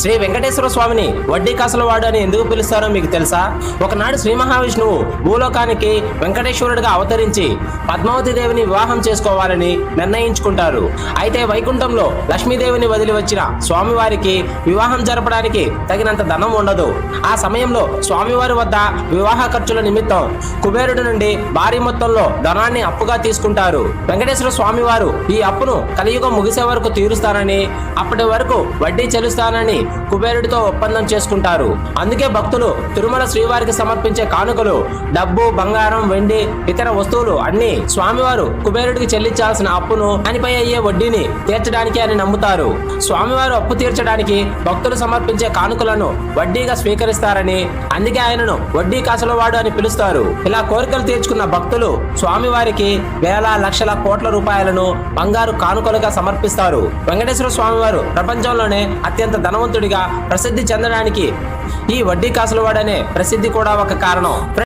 శ్రీ వెంకటేశ్వర స్వామిని వడ్డీ కాసులవాడు అని ఎందుకు పిలుస్తారో మీకు తెలుసా? ఒకనాడు శ్రీ మహావిష్ణువు భూలోకానికి వెంకటేశ్వరుడిగా అవతరించి పద్మావతి దేవిని వివాహం చేసుకోవాలని నిర్ణయించుకుంటారు. అయితే వైకుంఠంలో లక్ష్మీదేవిని వదిలి వచ్చిన స్వామివారికి వివాహం జరపడానికి తగినంత ధనం ఉండదు. ఆ సమయంలో స్వామివారి వద్ద వివాహ ఖర్చుల నిమిత్తం కుబేరుడి నుండి భారీ మొత్తంలో ధనాన్ని అప్పుగా తీసుకుంటారు. వెంకటేశ్వర స్వామివారు ఈ అప్పును కలియుగం ముగిసే వరకు తీరుస్తానని అప్పటి వరకు వడ్డీ చెల్లిస్తానని కుబేరుడితో ఒప్పందం చేసుకుంటారు. అందుకే భక్తులు తిరుమల శ్రీవారికి సమర్పించే కానుకలు డబ్బు బంగారం వెండి ఇతర వస్తువులు అన్ని స్వామివారు కుబేరుడికి చెల్లించాల్సిన అప్పును దానిపై అయ్యే వడ్డీని తీర్చడానికి అని నమ్ముతారు. స్వామివారు అప్పు తీర్చడానికి భక్తులు సమర్పించే కానుకలను వడ్డీగా స్వీకరిస్తారని అందుకే ఆయనను వడ్డీ కాసులవాడు అని పిలుస్తారు. ఇలా కోరికలు తీర్చుకున్న భక్తులు స్వామివారికి వేల లక్షల కోట్ల రూపాయలను బంగారు కానుకలుగా సమర్పిస్తారు. వెంకటేశ్వర స్వామివారు ప్రపంచంలోనే అత్యంత ధనవంతుడిగా ప్రసిద్ధి చెందడానికి ఈ వడ్డీ కాసులవాడనే ప్రసిద్ధి కూడా ఒక కారణం.